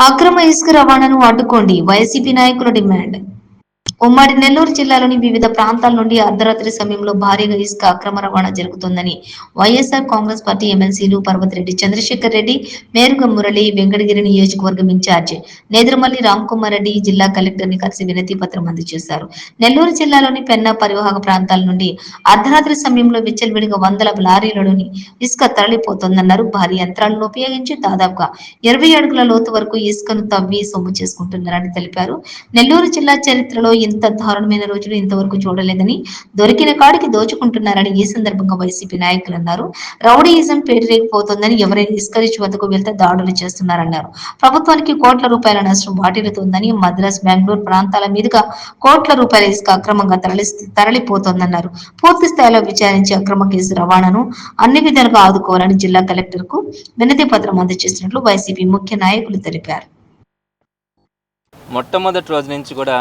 అక్రమ ఇసుక రవాణాను అడ్డుకోండి. వైసీపీ నాయకుల డిమాండ్. ఉమ్మడి నెల్లూరు జిల్లాలోని వివిధ ప్రాంతాల నుండి అర్ధరాత్రి సమయంలో భారీగా ఇసుక అక్రమ రవాణా జరుగుతుందని వైఎస్ఆర్ కాంగ్రెస్ పార్టీ ఎమ్మెల్సీలు పర్వతిరెడ్డి చంద్రశేఖర్ రెడ్డి మేరుగ మురళి వెంకటగిరి నియోజకవర్గం ఇన్ఛార్జ్ నేదురుమల్లి రామ్కుమార్ రెడ్డి జిల్లా కలెక్టర్ని కలిసి వినతి పత్రం అందజేశారు. నెల్లూరు జిల్లాలోని పెన్నా పరివాహక ప్రాంతాల నుండి అర్ధరాత్రి సమయంలో విచ్చలవిడిగా వందల లారీలలోని ఇసుక తరలిపోతోందన్నారు. భారీ యంత్రాలను ఉపయోగించి దాదాపుగా ఇరవై అడుగుల లోతు వరకు ఇసుకను తవ్వి సొమ్ము చేసుకుంటున్నారని తెలిపారు. నెల్లూరు జిల్లా చరిత్రలో ఇంత దారుణమైన రోజులు ఇంతవరకు చూడలేదని దొరికిన కాడికి దోచుకుంటున్నారని ఈ సందర్భంగా వైసీపీ నాయకులు అన్నారు. రౌడీయిజం పేరురేగిపోతోందని ఎవరైనా ఇసుక వద్దకు వెళ్తే దాడులు చేస్తున్నారన్నారు. ప్రభుత్వానికి కోట్ల రూపాయల నష్టం వాటిల్లుతోందని మద్రాస్ బెంగళూరు ప్రాంతాల మీదుగా కోట్ల రూపాయల ఇసుక అక్రమంగా తరలి తరలిపోతోందన్నారు. పూర్తి స్థాయిలో విచారించి అక్రమ కేసు రవాణాను అన్ని విధాలుగా ఆదుకోవాలని జిల్లా కలెక్టర్కు వినతి పత్రం అందజేసినట్లు వైసీపీ ముఖ్య నాయకులు తెలిపారు. మొట్టమొదటి రోజు నుంచి కూడా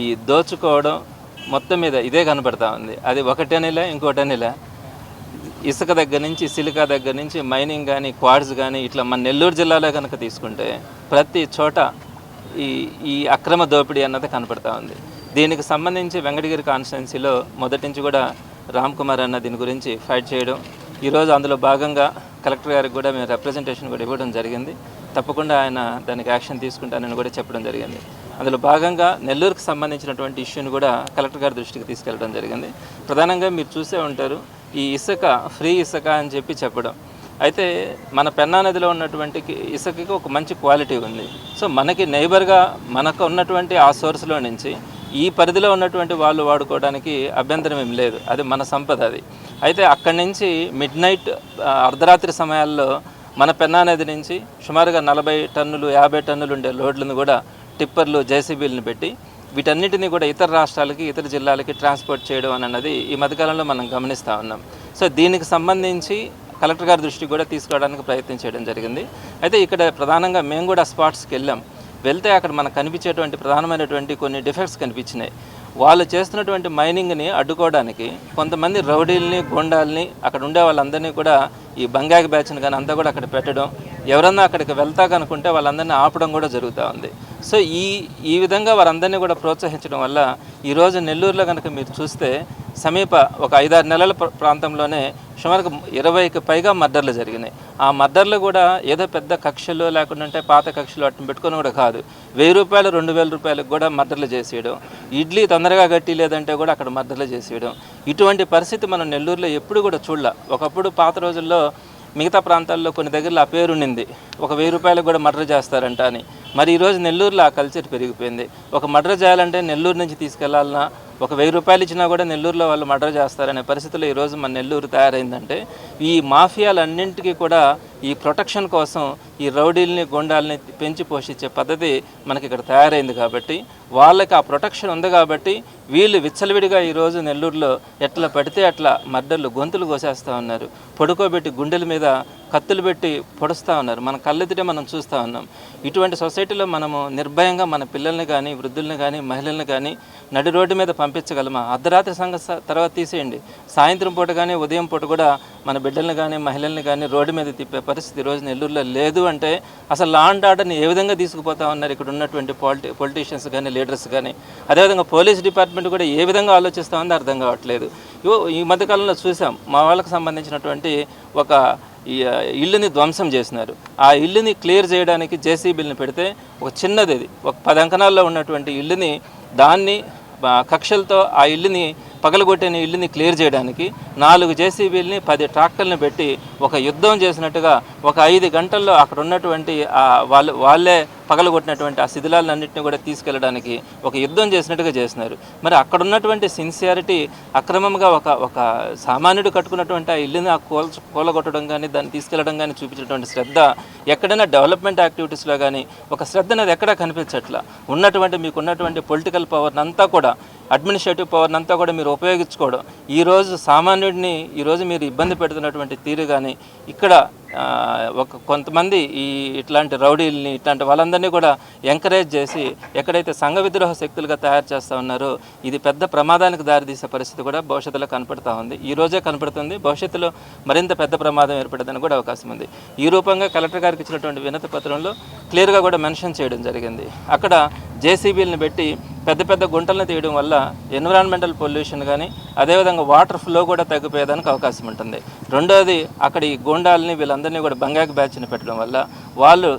ఈ దోచుకోవడం మొత్తం మీద ఇదే కనపడతా ఉంది. అది ఒకటనిలా ఇంకోటనేలా. ఇసుక దగ్గర నుంచి సిలికా దగ్గర నుంచి మైనింగ్ కానీ క్వాడ్స్ కానీ ఇట్లా మన నెల్లూరు జిల్లాలో కనుక తీసుకుంటే ప్రతి చోట ఈ ఈ అక్రమ దోపిడీ అన్నది కనపడతా ఉంది. దీనికి సంబంధించి వెంకటగిరి కాన్స్టిట్యున్సీలో మొదటి నుంచి కూడా రామ్ కుమార్ అన్న దీని గురించి ఫైట్ చేయడం. ఈరోజు అందులో భాగంగా కలెక్టర్ గారికి కూడా మేము రిప్రజెంటేషన్ కూడా ఇవ్వడం జరిగింది. తప్పకుండా ఆయన దానికి యాక్షన్ తీసుకుంటానని కూడా చెప్పడం జరిగింది. అందులో భాగంగా నెల్లూరుకు సంబంధించినటువంటి ఇష్యూని కూడా కలెక్టర్ గారి దృష్టికి తీసుకెళ్ళడం జరిగింది. ప్రధానంగా మీరు చూసే ఉంటారు ఈ ఇసుక ఫ్రీ ఇసుక అని చెప్పి చెప్పడం. అయితే మన పెన్నా నదిలో ఉన్నటువంటి ఇసుకకి ఒక మంచి క్వాలిటీ ఉంది. సో మనకి నైబర్గా మనకు ఉన్నటువంటి ఆ సోర్స్లో నుంచి ఈ పరిధిలో ఉన్నటువంటి వాళ్ళు వాడుకోవడానికి అభ్యంతరం ఏం లేదు. అది మన సంపద అది. అయితే అక్కడి నుంచి మిడ్ నైట్ అర్ధరాత్రి సమయాల్లో మన పెన్నా నది నుంచి సుమారుగా నలభై టన్నులు యాభై టన్నులు ఉండే లోడ్లను కూడా టిప్పర్లు జేసీబీలను పెట్టి వీటన్నిటిని కూడా ఇతర రాష్ట్రాలకి ఇతర జిల్లాలకి ట్రాన్స్పోర్ట్ చేయడం అని అన్నది ఈ మధ్యకాలంలో మనం గమనిస్తూ ఉన్నాం. సో దీనికి సంబంధించి కలెక్టర్ గారి దృష్టికి కూడా తీసుకోవడానికి ప్రయత్నం చేయడం జరిగింది. అయితే ఇక్కడ ప్రధానంగా మేము కూడా స్పాట్స్కి వెళ్ళాం. వెళ్తే అక్కడ మనకు కనిపించేటువంటి ప్రధానమైనటువంటి కొన్ని డిఫెక్ట్స్ కనిపించినాయి. వాళ్ళు చేస్తున్నటువంటి మైనింగ్ని అడ్డుకోవడానికి కొంతమంది రౌడీల్ని గోండాల్ని అక్కడ ఉండే వాళ్ళందరినీ కూడా ఈ బంగాకి బ్యాచ్ని కానీ అంతా కూడా అక్కడ పెట్టడం ఎవరన్నా అక్కడికి వెళ్తా కనుకుంటే వాళ్ళందరినీ ఆపడం కూడా జరుగుతూ ఉంది. సో ఈ ఈ విధంగా వారందరినీ కూడా ప్రోత్సహించడం వల్ల ఈరోజు నెల్లూరులో కనుక మీరు చూస్తే సమీప ఒక ఐదారు నెలల ప్రాంతంలోనే సుమారుగా ఇరవైకి పైగా మర్డర్లు జరిగినాయి. ఆ మర్డర్లు కూడా ఏదో పెద్ద కక్షలు లేకుండా ఉంటే పాత కక్షలు అట్టు పెట్టుకొని కూడా కాదు. వెయ్యి రూపాయలు రెండు వేల రూపాయలకు కూడా మర్డర్లు చేసేయడం. ఇడ్లీ తొందరగా గట్టి లేదంటే కూడా అక్కడ మర్డర్లు చేసేయడం. ఇటువంటి పరిస్థితి మనం నెల్లూరులో ఎప్పుడు కూడా చూడలే. ఒకప్పుడు పాత రోజుల్లో మిగతా ప్రాంతాల్లో కొన్ని దగ్గరలో ఆ పేరు ఉండింది ఒక వెయ్యి రూపాయలకు కూడా మర్డర్ చేస్తారంట అని. మరి ఈరోజు నెల్లూరులో ఆ కల్చర్ పెరిగిపోయింది. ఒక మర్డర్ చేయాలంటే నెల్లూరు నుంచి తీసుకెళ్ళాలన్నా ఒక వెయ్యి రూపాయలు ఇచ్చినా కూడా నెల్లూరులో వాళ్ళు మర్డర్ చేస్తారనే పరిస్థితిలో ఈరోజు మన నెల్లూరు తయారైందంటే ఈ మాఫియాలన్నింటికీ కూడా ఈ ప్రొటెక్షన్ కోసం ఈ రౌడీల్ని గుండాల్ని పెంచి పోషించే పద్ధతి మనకి ఇక్కడ తయారైంది కాబట్టి వాళ్ళకి ఆ ప్రొటెక్షన్ ఉంది కాబట్టి వీళ్ళు విచ్చలవిడిగా ఈరోజు నెల్లూరులో ఎట్లా పడితే అట్లా మర్డర్లు గొంతులు కోసేస్తూ ఉన్నారు. పడుకోబెట్టి గుండెల మీద కత్తులు పెట్టి పొడుస్తూ ఉన్నారు. మన కళ్ళెదుటే మనం చూస్తూ ఉన్నాం. ఇటువంటి సొసైటీలో మనము నిర్భయంగా మన పిల్లల్ని కానీ వృద్ధుల్ని కానీ మహిళల్ని కానీ నడి రోడ్డు మీద పంపించగలమా? అర్ధరాత్రి సంఘ తర్వాత తీసేయండి. సాయంత్రం పూట కానీ ఉదయం పూట కూడా మన బిడ్డల్ని కానీ మహిళల్ని కానీ రోడ్డు మీద తిప్పే పరిస్థితి ఈరోజు నెల్లూరులో లేదు అంటే అసలు లా అండ్ ఆర్డర్ని ఏ విధంగా తీసుకుపోతా ఉన్నారు? ఇక్కడ ఉన్నటువంటి పాలిటి పొలిటీషియన్స్ కానీ లీడర్స్ కానీ. అదేవిధంగా పోలీస్ డిపార్ట్మెంట్ కూడా ఏ విధంగా ఆలోచిస్తూ ఉందో అర్థం కావట్లేదు. ఈ మధ్యకాలంలో చూసాం మా వాళ్ళకి సంబంధించినటువంటి ఒక ఈ ఇల్లుని ధ్వంసం చేసినారు. ఆ ఇల్లుని క్లియర్ చేయడానికి జేసీబీని పెడితే ఒక చిన్నది ఒక పది అంకణాల్లో ఉన్నటువంటి ఇల్లుని దాన్ని కక్షలతో ఆ ఇల్లుని పగలగొట్టిన ఇల్లుని క్లియర్ చేయడానికి నాలుగు జేసీబీలని పది ట్రాక్టర్లను పెట్టి ఒక యుద్ధం చేసినట్టుగా ఒక ఐదు గంటల్లో అక్కడ ఉన్నటువంటి వాళ్ళు వాళ్ళే పగలగొట్టినటువంటి ఆ శిథిలాలన్నింటినీ కూడా తీసుకెళ్ళడానికి ఒక యుద్ధం చేసినట్టుగా చేసినారు మరి అక్కడ ఉన్నటువంటి సిన్సియారిటీ అక్రమంగా ఒక ఒక సామాన్యుడు కట్టుకున్నటువంటి ఆ ఇల్లుని ఆ కూల కూలగొట్టడం కానీ దాన్ని తీసుకెళ్ళడం కానీ చూపించినటువంటి శ్రద్ధ ఎక్కడైనా డెవలప్మెంట్ యాక్టివిటీస్లో కానీ ఒక శ్రద్ధ అనేది ఎక్కడా కనిపించట్లా? ఉన్నటువంటి మీకు ఉన్నటువంటి పొలిటికల్ పవర్ని అంతా కూడా అడ్మినిస్ట్రేటివ్ పవర్ని అంతా కూడా మీరు ఉపయోగించుకోవడం ఈరోజు సామాన్యుడిని ఈరోజు మీరు ఇబ్బంది పెడుతున్నటువంటి తీరు కానీ ఇక్కడ ఒక కొంతమంది ఈ ఇట్లాంటి రౌడీల్ని ఇట్లాంటి వాళ్ళందరినీ కూడా ఎంకరేజ్ చేసి ఎక్కడైతే సంఘ విద్రోహ శక్తులుగా తయారు చేస్తూ ఉన్నారో ఇది పెద్ద ప్రమాదానికి దారితీసే పరిస్థితి కూడా భవిష్యత్తులో కనపడుతూ ఉంది. ఈ రోజే కనపడుతుంది. భవిష్యత్తులో మరింత పెద్ద ప్రమాదం ఏర్పడేదని కూడా అవకాశం ఉంది. ఈ రూపంగా కలెక్టర్ గారికి ఇచ్చినటువంటి వినతి పత్రంలో క్లియర్గా కూడా మెన్షన్ చేయడం జరిగింది. అక్కడ జేసీబీలను పెట్టి పెద్ద పెద్ద గుంటలను తీయడం వల్ల ఎన్విరాన్మెంటల్ పొల్యూషన్ కానీ అదేవిధంగా వాటర్ ఫ్లో కూడా తగ్గిపోయేదానికి అవకాశం ఉంటుంది. రెండోది అక్కడ ఈ గూండాలని వీళ్ళందరినీ కూడా బంగాకు బ్యాచ్ని పెట్టడం వల్ల వాళ్ళు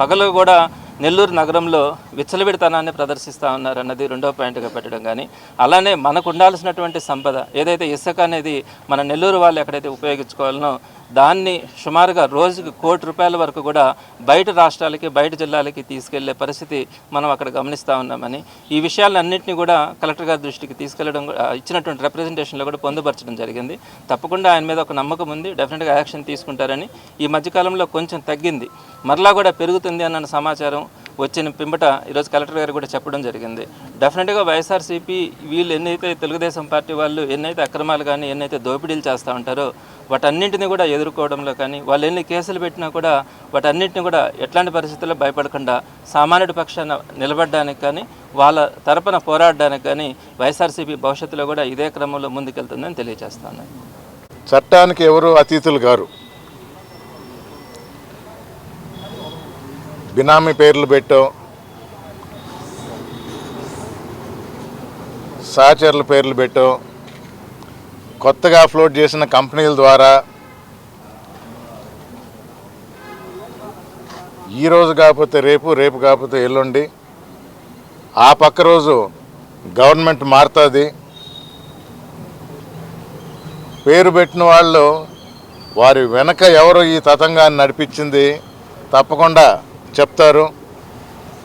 పగలు కూడా నెల్లూరు నగరంలో విచ్చలవిడితనాన్ని ప్రదర్శిస్తూ ఉన్నారన్నది రెండో పాయింట్గా పెట్టడం కానీ అలానే మనకు ఉండాల్సినటువంటి సంపద ఏదైతే ఇసుక అనేది మన నెల్లూరు వాళ్ళు ఎక్కడైతే ఉపయోగించుకోవాలనో దాన్ని సుమారుగా రోజుకి కోటి రూపాయల వరకు కూడా బయట రాష్ట్రాలకి బయట జిల్లాలకి తీసుకెళ్ళే పరిస్థితి మనం అక్కడ గమనిస్తూ ఉన్నామని ఈ విషయాలన్నింటినీ కూడా కలెక్టర్ గారి దృష్టికి తీసుకెళ్ళడం కూడా- ఇచ్చినటువంటి రిప్రజెంటేషన్లో కూడా పొందుపరచడం జరిగింది. తప్పకుండా ఆయన మీద ఒక నమ్మకం ఉంది డెఫినెట్గా యాక్షన్ తీసుకుంటారని ఈ మధ్యకాలంలో కొంచెం తగ్గింది. మరలా కూడా పెరుగుతుంది అన్న సమాచారం వచ్చిన పిమ్మట ఈరోజు కలెక్టర్ గారు కూడా చెప్పడం జరిగింది. డెఫినెట్గా వైఎస్ఆర్సీపీ వీళ్ళు ఎన్నైతే తెలుగుదేశం పార్టీ వాళ్ళు ఎన్నైతే అక్రమాలు కానీ ఎన్నైతే దోపిడీలు చేస్తూ ఉంటారో వాటన్నింటినీ కూడా ఎదుర్కోవడంలో కానీ వాళ్ళు ఎన్ని కేసులు పెట్టినా కూడా వాటన్నింటిని కూడా ఎట్లాంటి పరిస్థితుల్లో భయపడకుండా సామాన్యుడి పక్షాన నిలబడడానికి కానీ వాళ్ళ తరపున పోరాడడానికి కానీ వైఎస్ఆర్సీపీ భవిష్యత్తులో కూడా ఇదే క్రమంలో ముందుకెళ్తుందని తెలియజేస్తాను చట్టానికి ఎవరు అతీతులు గారు బినామీ పేర్లు పెట్టాం సహచరుల పేర్లు పెట్టాం కొత్తగా ఫ్లోట్ చేసిన కంపెనీల ద్వారా ఈ రోజు కాకపోతే రేపు రేపు కాకపోతే ఎల్లుండి. ఆ పక్క రోజు గవర్నమెంట్ మారుతుంది. పేరు పెట్టిన వాళ్ళు వారి వెనక ఎవరు ఈ తతంగాన్ని నడిపించింది తప్పకుండా చెప్తారు.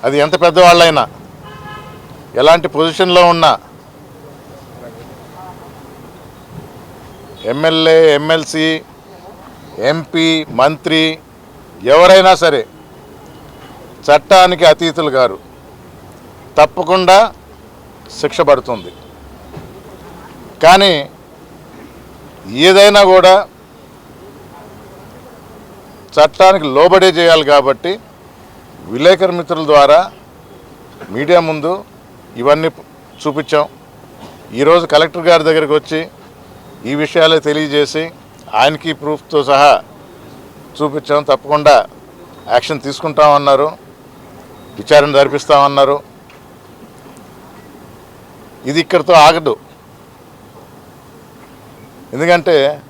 అది ఎంత పెద్దవాళ్ళైనా. ఎలాంటి పొజిషన్లో ఉన్నా. ఎమ్మెల్యే ఎమ్మెల్సీ ఎంపీ మంత్రి ఎవరైనా సరే చట్టానికి అతీతులు గారు. తప్పకుండా శిక్ష పడుతుంది. కానీ ఏదైనా కూడా చట్టానికి లోబడే చేయాలి కాబట్టి విలేకరు మిత్రుల ద్వారా మీడియా ముందు ఇవన్నీ చూపించాం. ఈరోజు కలెక్టర్ గారి దగ్గరికి వచ్చి ఈ విషయాలే తెలియజేసి ఆయనకి ప్రూఫ్తో సహా చూపించాం. తప్పకుండా యాక్షన్ తీసుకుంటామన్నారు. విచారణ జరిపిస్తామన్నారు. ఇది ఇక్కడితో ఆగదు. ఎందుకంటే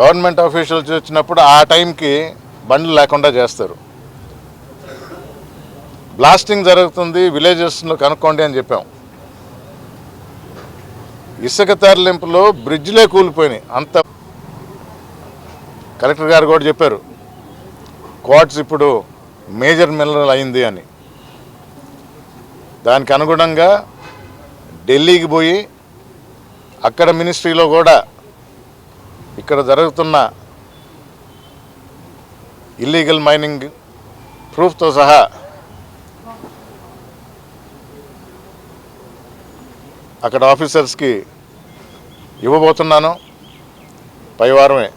గవర్నమెంట్ ఆఫీషియల్స్ వచ్చినప్పుడు ఆ టైంకి బండ్లు లేకుండా చేస్తారు. బ్లాస్టింగ్ జరుగుతుంది విలేజెస్లో కనుక్కోండి అని చెప్పాం. ఇసుక తరలింపులో బ్రిడ్జ్లే కూలిపోయినాయి. అంత కలెక్టర్ గారు కూడా చెప్పారు క్వార్ట్స్ ఇప్పుడు మేజర్ మినరల్ అయింది అని. దానికి అనుగుణంగా ఢిల్లీకి పోయి అక్కడ మినిస్ట్రీలో కూడా ఇక్కడ జరుగుతున్న ఇల్లీగల్ మైనింగ్ ప్రూఫ్తో సహా అక్కడ ఆఫీసర్స్కి ఇవ్వబోతున్నాను. పై వారమే.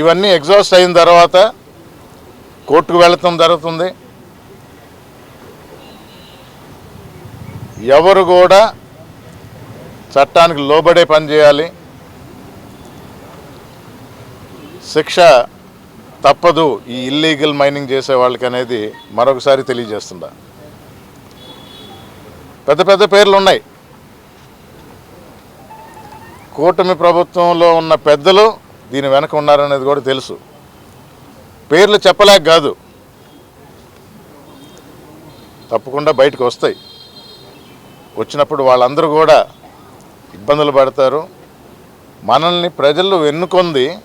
ఇవన్నీ ఎగ్జాస్ట్ అయిన తర్వాత కోర్టుకు వెళ్ళటం జరుగుతుంది. ఎవరు కూడా చట్టానికి లోబడే పని చేయాలి. శిక్ష తప్పదు ఈ ఇల్లీగల్ మైనింగ్ చేసే వాళ్ళకి అనేది మరొకసారి తెలియజేస్తుందా పెద్ద పెద్ద పేర్లు ఉన్నాయి. కూటమి ప్రభుత్వంలో ఉన్న పెద్దలు దీని వెనక ఉన్నారనేది కూడా తెలుసు. పేర్లు చెప్పలేక కాదు. తప్పకుండా బయటకు వస్తాయి. వచ్చినప్పుడు వాళ్ళందరూ కూడా ఇబ్బందులు పడతారు. మనల్ని ప్రజలు ఎన్నుకొంది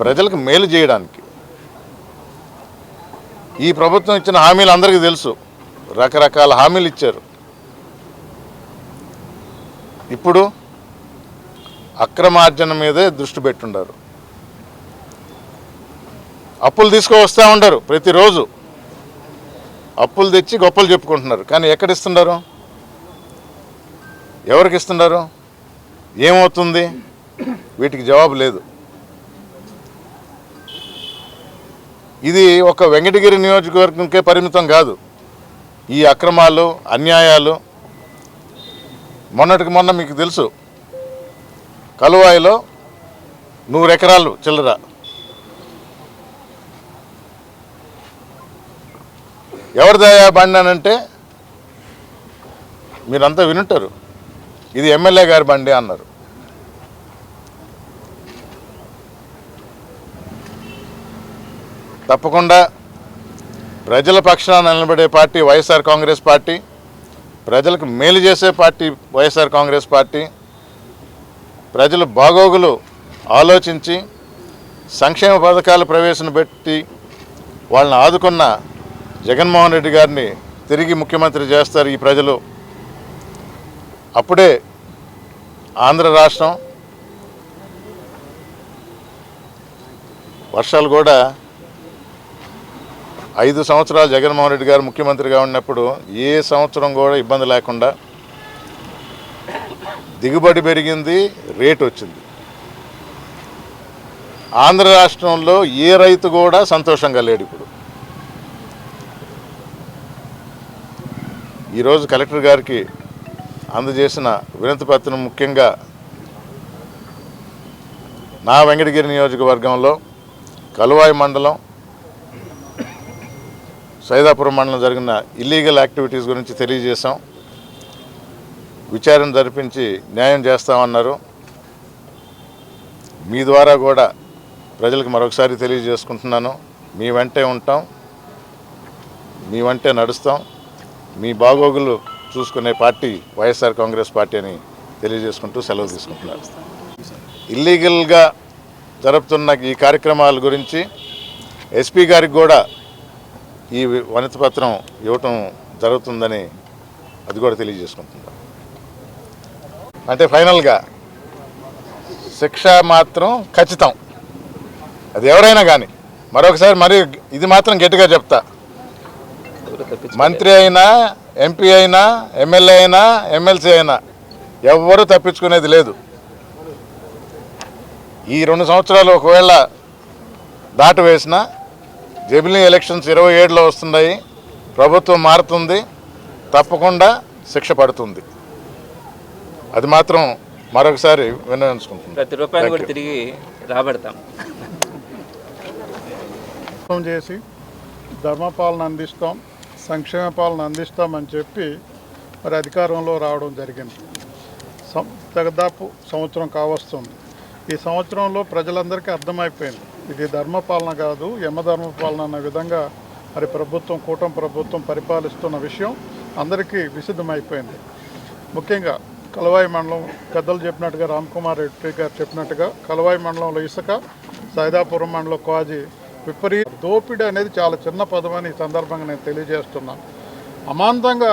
ప్రజలకు మేలు చేయడానికి. ఈ ప్రభుత్వం ఇచ్చిన హామీలు అందరికీ తెలుసు. రకరకాల హామీలు ఇచ్చారు. ఇప్పుడు అక్రమార్జన మీదే దృష్టి పెట్టుండారు. అప్పులు తీసుకువస్తూ ఉండరు ప్రతిరోజు. అప్పులు తెచ్చి గొప్పలు చెప్పుకుంటున్నారు. కానీ ఎక్కడ ఇస్తున్నారు ఎవరికి ఇస్తున్నారు ఏమవుతుంది? వీటికి జవాబు లేదు. ఇది ఒక వెంకటగిరి నియోజకవర్గంకే పరిమితం కాదు. ఈ అక్రమాలు అన్యాయాలు మొన్నటికి మొన్న మీకు తెలుసు. కలువాయిలో నూరు ఎకరాలు చిల్లర. ఎవరిదయా బండి అని అంటే మీరంతా వినుంటారు. ఇది ఎమ్మెల్యే గారి బండి అన్నారు. తప్పకుండా ప్రజల పక్షాన నిలబడే పార్టీ వైఎస్ఆర్ కాంగ్రెస్ పార్టీ ప్రజలకు మేలు చేసే పార్టీ వైఎస్ఆర్ కాంగ్రెస్ పార్టీ ప్రజలు బాగోగులు ఆలోచించి సంక్షేమ పథకాలు ప్రవేశపెట్టి వాళ్ళని ఆదుకున్న జగన్మోహన్ రెడ్డి గారిని తిరిగి ముఖ్యమంత్రి చేస్తారు ఈ ప్రజలు. అప్పుడే ఆంధ్ర రాష్ట్రం వర్షాలు కూడా ఐదు సంవత్సరాలు జగన్మోహన్ రెడ్డి గారు ముఖ్యమంత్రిగా ఉన్నప్పుడు ఏ సంవత్సరం కూడా ఇబ్బంది లేకుండా దిగుబడి పెరిగింది రేటు వచ్చింది. ఆంధ్ర రాష్ట్రంలో ఏ రైతు కూడా సంతోషంగా లేడు ఇప్పుడు. ఈరోజు కలెక్టర్ గారికి అందజేసిన వినతి పత్రం ముఖ్యంగా నా వెంకటగిరి నియోజకవర్గంలో కలువాయి మండలం సైదాపురం మండలం జరిగిన ఇల్లీగల్ యాక్టివిటీస్ గురించి తెలియజేశాం. విచారణ జరిపించి న్యాయం చేస్తామన్నారు. మీ ద్వారా కూడా ప్రజలకు మరొకసారి తెలియజేసుకుంటున్నాను. మీ వెంటే ఉంటాం. మీ వెంటే నడుస్తాం. మీ బాగోగులు చూసుకునే పార్టీ వైఎస్ఆర్ కాంగ్రెస్ పార్టీ అని తెలియజేసుకుంటూ సెలవు తీసుకుంటున్నారు. ఇల్లీగల్గా జరుపుతున్న ఈ కార్యక్రమాల గురించి ఎస్పీ గారికి కూడా ఈ వనిత పత్రం ఇవ్వటం జరుగుతుందని అది కూడా తెలియజేసుకుంటున్నాం. అంటే ఫైనల్గా శిక్ష మాత్రం ఖచ్చితం. అది ఎవరైనా కానీ మరొకసారి మరి ఇది మాత్రం గట్టిగా చెప్తా. మంత్రి అయినా ఎంపీ అయినా ఎమ్మెల్యే అయినా ఎమ్మెల్సీ అయినా ఎవ్వరూ తప్పించుకునేది లేదు. ఈ రెండు సంవత్సరాలు ఒకవేళ దాటు వేసినా జమిలీ ఎలక్షన్స్ ఇరవై ఏడులో వస్తున్నాయి. ప్రభుత్వం మారుతుంది. తప్పకుండా శిక్ష పడుతుంది. అది మాత్రం మరొకసారి విన్నవించుకుంటున్నాను ప్రతి రూపాయలు కూడా. తిరిగి రాబడతాం. చేసి ధర్మపాలన అందిస్తాం సంక్షేమ పాలన అందిస్తామని చెప్పి మరి అధికారంలో రావడం జరిగింది. సం- దాదాపు సంవత్సరం కావస్తుంది. ఈ సంవత్సరంలో ప్రజలందరికీ అర్థమైపోయింది. ఇది ధర్మపాలన కాదు యమధర్మపాలన అన్న విధంగా మరి ప్రభుత్వం కూటమి ప్రభుత్వం పరిపాలిస్తున్న విషయం అందరికీ విసిద్ధమైపోయింది ముఖ్యంగా కలవాయి మండలం పెద్దలు చెప్పినట్టుగా రామ్కుమార్ రెడ్డి గారు చెప్పినట్టుగా కలవాయి మండలంలో ఇసుక సైదాపురం మండలం కాజీ విపరీత దోపిడీ అనేది చాలా చిన్న పదమని ఈ సందర్భంగా నేను తెలియజేస్తున్నాను అమాంతంగా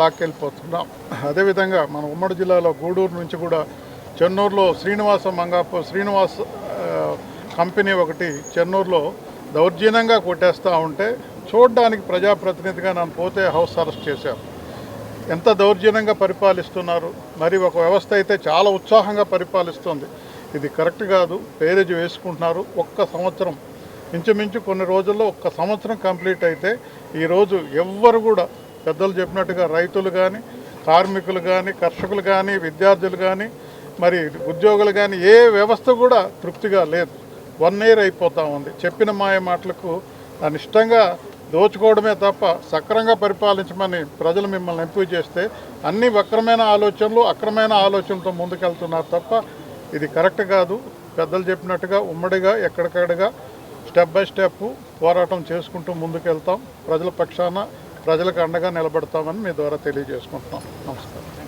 లాక్కెళ్ళిపోతున్నాం. అదేవిధంగా మన ఉమ్మడి జిల్లాలో గూడూరు నుంచి కూడా చెన్నూరులో శ్రీనివాస మంగాపు శ్రీనివాస్ కంపెనీ ఒకటి చెన్నూరులో దౌర్జన్యంగా కొట్టేస్తూ ఉంటే చూడడానికి ప్రజాప్రతినిధిగా నన్ను పోతే హౌస్ అరెస్ట్ చేశారు. ఎంత దౌర్జన్యంగా పరిపాలిస్తున్నారు? మరి ఒక వ్యవస్థ అయితే చాలా ఉత్సాహంగా పరిపాలిస్తుంది. ఇది కరెక్ట్ కాదు. పేరేజ్ వేసుకుంటున్నారు. ఒక్క సంవత్సరం ఇంచుమించు కొన్ని రోజుల్లో ఒక్క సంవత్సరం కంప్లీట్ అయితే ఈరోజు ఎవ్వరు కూడా పెద్దలు చెప్పినట్టుగా రైతులు కానీ కార్మికులు కానీ కర్షకులు కానీ విద్యార్థులు కానీ మరి ఉద్యోగులు కానీ ఏ వ్యవస్థ కూడా తృప్తిగా లేదు. వన్ ఇయర్ అయిపోతూ ఉంది. చెప్పిన మాయ మాటలకు దాని ఇష్టంగా దోచుకోవడమే తప్ప సక్రంగా పరిపాలించమని ప్రజలు మిమ్మల్ని ఎంపిక చేస్తే అన్ని వక్రమైన ఆలోచనలు అక్రమైన ఆలోచనలతో ముందుకెళ్తున్నారు తప్ప ఇది కరెక్ట్ కాదు. పెద్దలు చెప్పినట్టుగా ఉమ్మడిగా ఎక్కడికక్కడగా స్టెప్ బై స్టెప్ పోరాటం చేసుకుంటూ ముందుకెళ్తాం. ప్రజల పక్షాన ప్రజలకు అండగా నిలబడతామని మీ ద్వారా తెలియజేసుకుంటున్నాం. నమస్కారం.